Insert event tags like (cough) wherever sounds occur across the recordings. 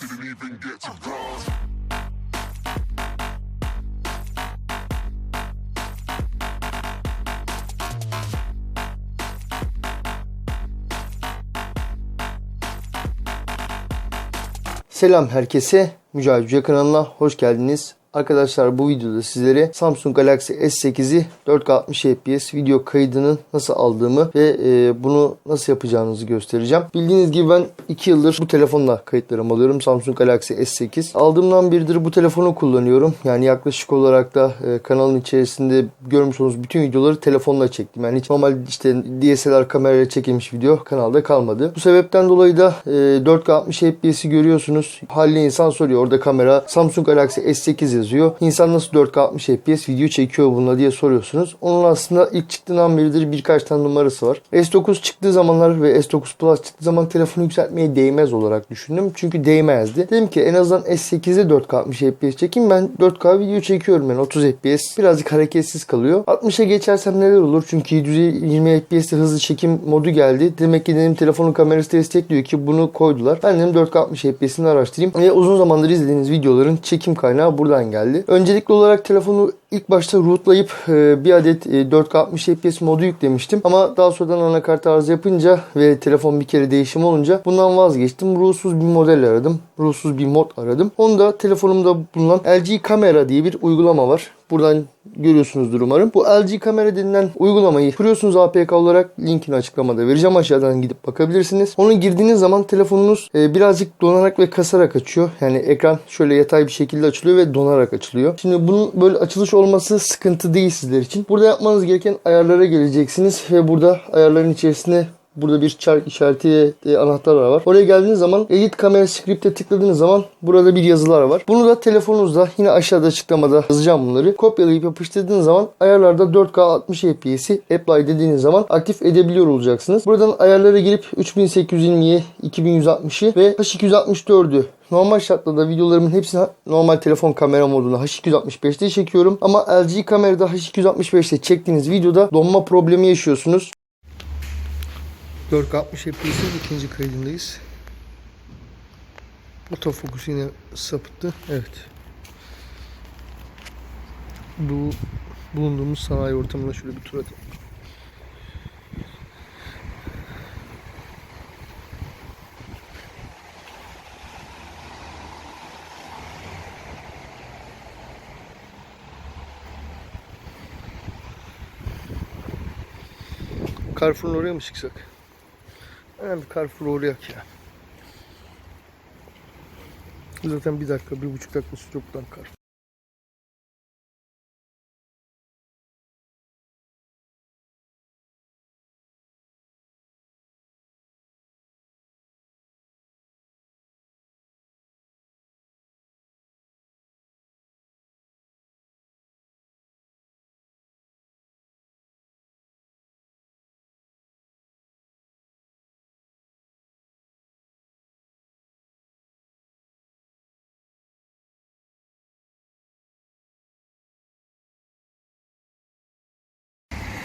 Didn't even get to cross. Selam herkese. Mücahit Yüce kanalına hoş geldiniz. Arkadaşlar bu videoda sizlere Samsung Galaxy S8'i 4K 60 fps video kaydının nasıl aldığımı ve e, bunu nasıl yapacağınızı göstereceğim. Bildiğiniz gibi ben 2 yıldır bu telefonla kayıtlarımı alıyorum. Samsung Galaxy S8. Aldığımdan beridir bu telefonu kullanıyorum. Yani yaklaşık olarak da e, kanalın içerisinde görmüş olduğunuz bütün videoları telefonla çektim. Yani hiç normal işte DSLR kamerayla çekilmiş video kanalda kalmadı. Bu sebepten dolayı da e, 4K 60 fps'i görüyorsunuz. Haliyle insan soruyor orada kamera Samsung Galaxy S8 yazıyor. İnsan nasıl 4K 60 fps video çekiyor bununla diye soruyorsunuz. Onun aslında ilk çıktığından beridir birkaç tane numarası var. S9 çıktığı zamanlar ve S9 Plus çıktığı zaman telefonu yükseltmeye değmez olarak düşündüm. Çünkü değmezdi. Dedim ki en azından S8'e 4K 60 fps çekeyim. Ben 4K video çekiyorum yani 30 fps. Birazcık hareketsiz kalıyor. 60'a geçersem neler olur? Çünkü 720 fps'te hızlı çekim modu geldi. Demek ki benim telefonun kamerası destekliyor ki bunu koydular. Ben dedim 4K 60 fps'ini araştırayım. Ve uzun zamandır izlediğiniz videoların çekim kaynağı buradan geldi. Öncelikli olarak telefonu ilk başta rootlayıp e, bir adet e, 4K 60 fps modu yüklemiştim. Ama daha sonradan anakart arıza yapınca ve telefon bir kere değişim olunca bundan vazgeçtim. Ruhsuz bir model aradım. Ruhsuz bir mod aradım. Onu da telefonumda bulunan LG Kamera diye bir uygulama var. Buradan görüyorsunuzdur umarım. Bu LG kamera denilen uygulamayı kuruyorsunuz APK olarak. Linkini açıklamada vereceğim. Aşağıdan gidip bakabilirsiniz. Onu girdiğiniz zaman telefonunuz e, birazcık donarak ve kasarak açıyor. Yani ekran şöyle yatay bir şekilde açılıyor ve donarak açılıyor. Şimdi bunun böyle açılış olması sıkıntı değil sizler için. Burada yapmanız gereken ayarlara geleceksiniz ve burada ayarların içerisinde Burada bir çark işareti e, anahtar var. Oraya geldiğiniz zaman Edit Kamera Script'e tıkladığınız zaman burada bir yazılar var. Bunu da telefonunuzda yine aşağıda açıklamada yazacağım bunları. Kopyalayıp yapıştırdığınız zaman ayarlarda 4K 60 fps'i apply dediğiniz zaman aktif edebiliyor olacaksınız. Buradan ayarlara girip 3820'ye 2160'ı ve H264'ü Normal şartlarda videolarımın hepsini normal telefon kamera modunda H265'te çekiyorum. Ama LG kamerada H265'te çektiğiniz videoda donma problemi yaşıyorsunuz. 4K 60 FPS'in ikinci kaydındayız. Otofokus yine sapıttı. Evet. Bu bulunduğumuz sanayi ortamına şöyle bir tur atalım. Carrefour'un oraya mı çıksak? Hemen bir Carrefour'a uğrayak ya. Zaten bir dakika, bir buçuk dakika sürdü buradan Carrefour.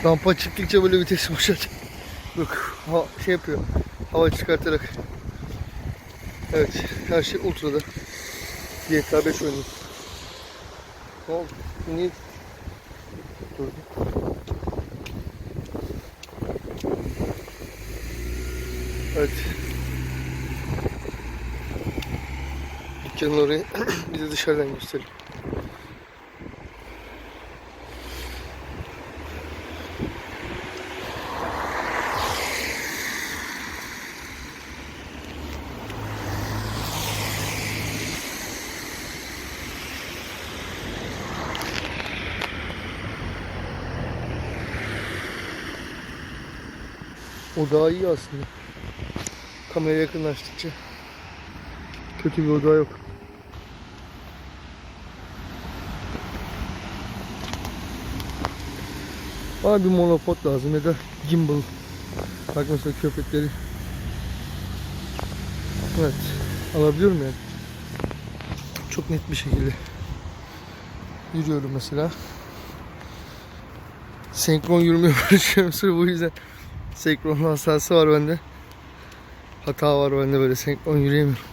Rampa çıktıkça böyle vitesi boşalt. Bak ha, şey yapıyor. Hava çıkartarak. Evet her şey ultrada. GTA 5 oynuyor. Ne oldu? Niye? Durdu. Evet. Dükkanın orayı (clears throat) bir de dışarıdan göstereyim. O daha iyi aslında. Kameraya yakınlaştıkça. Kötü bir oda yok. Bana bir monopod lazım ya da gimbal. Bak mesela köpekleri. Evet. Alabiliyorum yani. Çok net bir şekilde. Yürüyorum mesela. Senkron yürümeye (laughs) başlıyorum sırf bu yüzden. Senkron hasası var bende. Hata var bende böyle senkron yürüyemiyorum.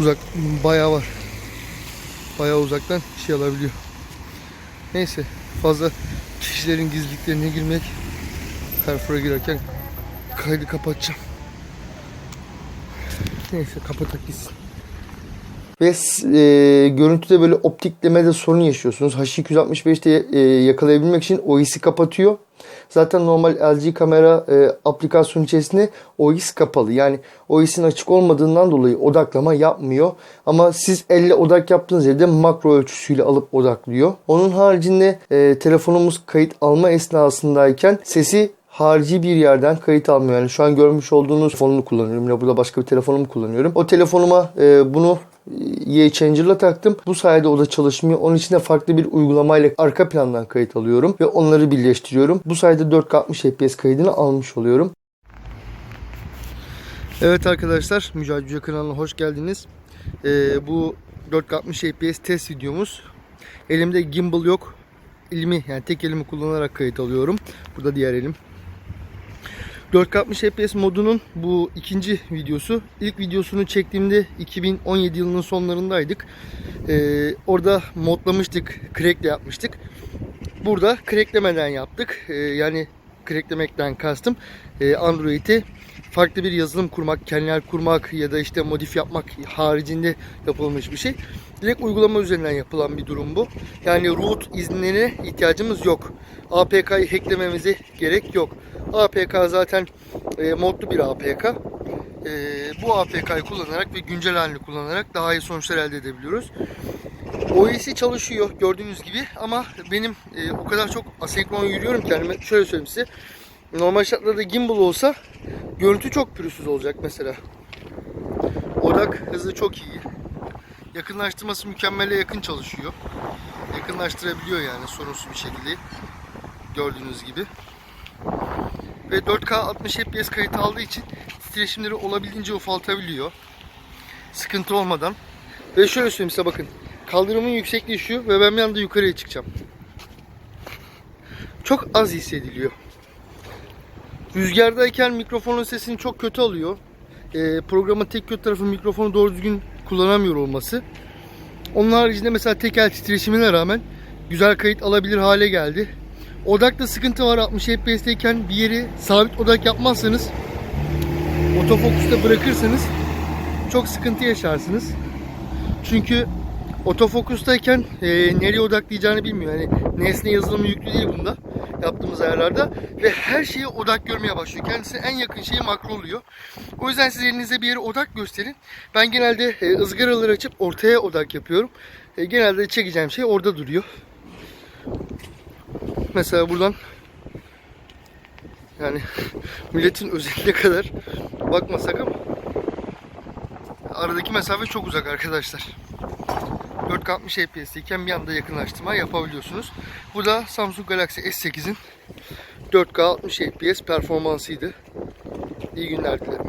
Uzak bayağı var. Bayağı uzaktan şey alabiliyor. Neyse fazla kişilerin gizliliklerine girmek Carrefour'a girerken kaydı kapatacağım. Neyse kapatak gitsin. Ve e, görüntüde böyle optiklemede sorun yaşıyorsunuz. H265'te e, yakalayabilmek için OIS'i kapatıyor. Zaten normal LG kamera e, aplikasyon içerisinde OIS kapalı. Yani OIS'in açık olmadığından dolayı odaklama yapmıyor. Ama siz elle odak yaptığınız yerde makro ölçüsüyle alıp odaklıyor. Onun haricinde e, telefonumuz kayıt alma esnasındayken sesi harici bir yerden kayıt almıyor. Yani şu an görmüş olduğunuz telefonumu kullanıyorum. Ya burada başka bir telefonumu kullanıyorum. O telefonuma e, bunu Y-Changer'la taktım. Bu sayede o da çalışmıyor. Onun için de farklı bir uygulamayla arka plandan kayıt alıyorum ve onları birleştiriyorum. Bu sayede 4K 60 FPS kaydını almış oluyorum. Evet arkadaşlar, Mücadele kanalına hoş geldiniz. Ee, bu 4K 60 FPS test videomuz. Elimde gimbal yok. Elimi yani tek elimi kullanarak kayıt alıyorum. Burada diğer elim. 4K 60 FPS modunun bu ikinci videosu. İlk videosunu çektiğimde 2017 yılının sonlarındaydık. Ee, orada modlamıştık, crackle yapmıştık. Burada cracklemeden yaptık. Ee, yani cracklemekten kastım e, Android'i farklı bir yazılım kurmak, kernel kurmak ya da işte modif yapmak haricinde yapılmış bir şey. Direkt uygulama üzerinden yapılan bir durum bu. Yani root iznine ihtiyacımız yok. APK'yı hacklememize gerek yok. APK zaten e, modlu bir APK. E, bu APK'yı kullanarak ve güncel halini kullanarak daha iyi sonuçlar elde edebiliyoruz. OS'i çalışıyor gördüğünüz gibi ama benim e, o kadar çok asenkron yürüyorum ki yani şöyle söyleyeyim size. Normal şartlarda gimbal olsa görüntü çok pürüzsüz olacak mesela. Odak hızı çok iyi. Yakınlaştırması mükemmele yakın çalışıyor. Yakınlaştırabiliyor yani sorunsuz bir şekilde. Gördüğünüz gibi. Ve 4K 60 FPS kayıt aldığı için titreşimleri olabildiğince ufaltabiliyor. Sıkıntı olmadan. Ve şöyle söyleyeyim size bakın. Kaldırımın yüksekliği şu ve ben bir anda yukarıya çıkacağım. Çok az hissediliyor. Rüzgardayken mikrofonun sesini çok kötü alıyor. Ee, programın tek kötü tarafı mikrofonu doğru düzgün kullanamıyor olması. Onun haricinde mesela tekel titreşimine rağmen güzel kayıt alabilir hale geldi. Odakta sıkıntı var 60 FPS'teyken bir yeri sabit odak yapmazsanız otofokusta bırakırsanız çok sıkıntı yaşarsınız. Çünkü otofokustayken e, nereye odaklayacağını bilmiyor. Yani nesne yazılımı yüklü değil bunda yaptığımız ayarlarda ve her şeye odak görmeye başlıyor. Kendisine en yakın şeyi makro oluyor. O yüzden siz elinize bir yere odak gösterin. Ben genelde e, ızgaraları açıp ortaya odak yapıyorum. E, genelde çekeceğim şey orada duruyor. Mesela buradan yani (laughs) milletin özeline kadar bakmasak ama aradaki mesafe çok uzak arkadaşlar. 4K 60 FPS'teyken bir anda yakınlaştırma yapabiliyorsunuz. Bu da Samsung Galaxy S8'in 4K 60 FPS performansıydı. İyi günler dilerim.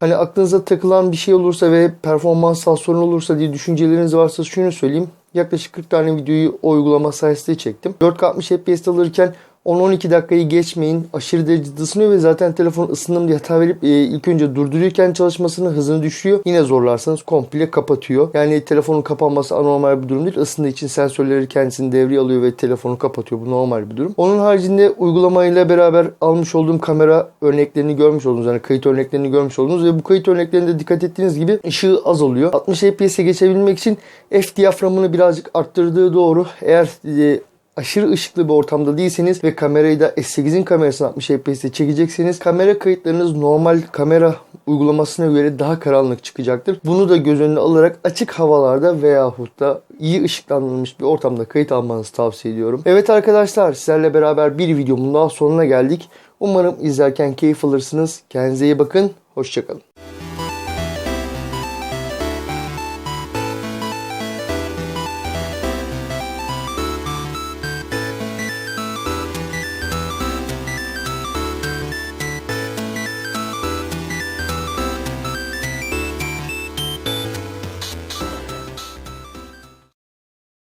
Hani aklınıza takılan bir şey olursa ve performanssal sorun olursa diye düşünceleriniz varsa şunu söyleyeyim. Yaklaşık 40 tane videoyu o uygulama sayesinde çektim. 4K 60 FPS alırken 10-12 dakikayı geçmeyin. Aşırı derecede ısınıyor ve zaten telefon ısındım diye hata verip e, ilk önce durduruyorken çalışmasını hızını düşürüyor. Yine zorlarsanız komple kapatıyor. Yani telefonun kapanması anormal bir durum değil. Isındığı için sensörleri kendisini devreye alıyor ve telefonu kapatıyor. Bu normal bir durum. Onun haricinde uygulamayla beraber almış olduğum kamera örneklerini görmüş oldunuz. Yani kayıt örneklerini görmüş oldunuz ve bu kayıt örneklerinde dikkat ettiğiniz gibi ışığı az oluyor. 60 FPS'e geçebilmek için F diyaframını birazcık arttırdığı doğru. Eğer e, aşırı ışıklı bir ortamda değilseniz ve kamerayı da S8'in kamerasını 60 FPS'te çekecekseniz kamera kayıtlarınız normal kamera uygulamasına göre daha karanlık çıkacaktır. Bunu da göz önüne alarak açık havalarda veyahut da iyi ışıklandırılmış bir ortamda kayıt almanızı tavsiye ediyorum. Evet arkadaşlar sizlerle beraber bir videomun daha sonuna geldik. Umarım izlerken keyif alırsınız. Kendinize iyi bakın. Hoşçakalın.